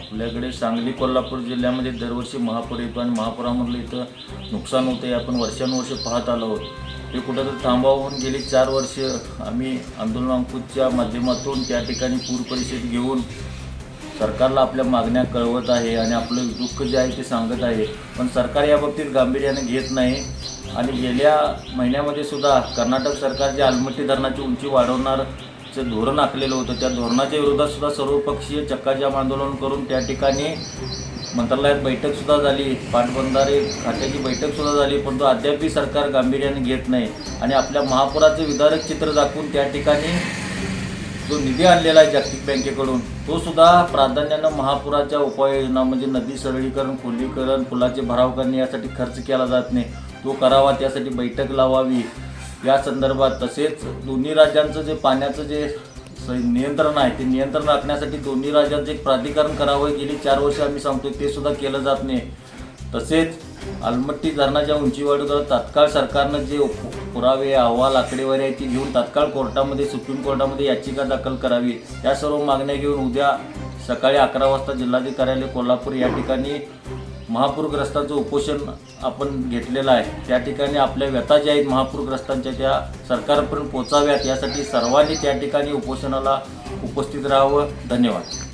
आपल्याकडे सांगली कोल्हापूर जिल्ह्यामध्ये दरवर्षी महापूर येतो आणि महापुरामधलं इथं नुकसान होतं आहे आपण वर्षानुवर्ष पाहत आलो आहोत. हे कुठंतरी थांबावून गेली चार वर्ष आम्ही आंदोलन अंकुशच्या माध्यमातून त्या ठिकाणी पूर परिषद घेऊन सरकारला आपल्या मागण्या कळवत आहे आणि आपलं दुःख जे आहे ते सांगत आहे. पण सरकार या बाबतीत गांभीर्याने घेत नाही आणि गेल्या महिन्यामध्ये सुद्धा कर्नाटक सरकार जे आलमट्टी धरणाची उंची जे धोरण आखलेलं होतं त्या धोरणाच्या विरोधात सुद्धा सर्वपक्षीय चक्काजाम आंदोलन करून त्या ठिकाणी मंत्रालयात बैठकसुद्धा झाली. पाटबंधारे खात्याची बैठकसुद्धा झाली परंतु अद्यापही सरकार गांभीर्याने घेत नाही. आणि आपल्या महापुराचं विदारक चित्र दाखवून त्या ठिकाणी जो निधी आणलेला आहे जागतिक बँकेकडून तो सुद्धा प्राधान्यानं महापुराच्या उपाययोजना म्हणजे नदी सरळीकरण खोलीकरण पुलाचे भराव करणे यासाठी खर्च केला जात नाही. तो करावा त्यासाठी बैठक लावावी. या संदर्भात तसेच दोन्ही राज्यांचं जे पाण्याचं जे नियंत्रण आहे ते नियंत्रण राखण्यासाठी दोन्ही राज्यांचं एक प्राधिकरण करावं गेली चार वर्ष आम्ही सांगतोय ते सुद्धा केलं जात नाही. तसेच अलमट्टी धरणाच्या उंचीवाढीवर तात्काळ सरकारनं जे पुरावे अहवाल आकडेवारी आहे ती घेऊन तात्काळ कोर्टामध्ये सुप्रीम कोर्टामध्ये याचिका दाखल करावी. या सर्व मागण्या घेऊन उद्या सकाळी अकरा वाजता जिल्हाधिकारी कोल्हापूर या ठिकाणी महापूरग्रस्तांचं उपोषण आपण घेतलेलं आहे. त्या ठिकाणी आपल्या व्यथा ज्या आहेत महापूरग्रस्तांच्या त्या सरकारपर्यंत पोचाव्यात यासाठी सर्वांनी त्या ठिकाणी उपोषणाला उपस्थित राहावं. धन्यवाद.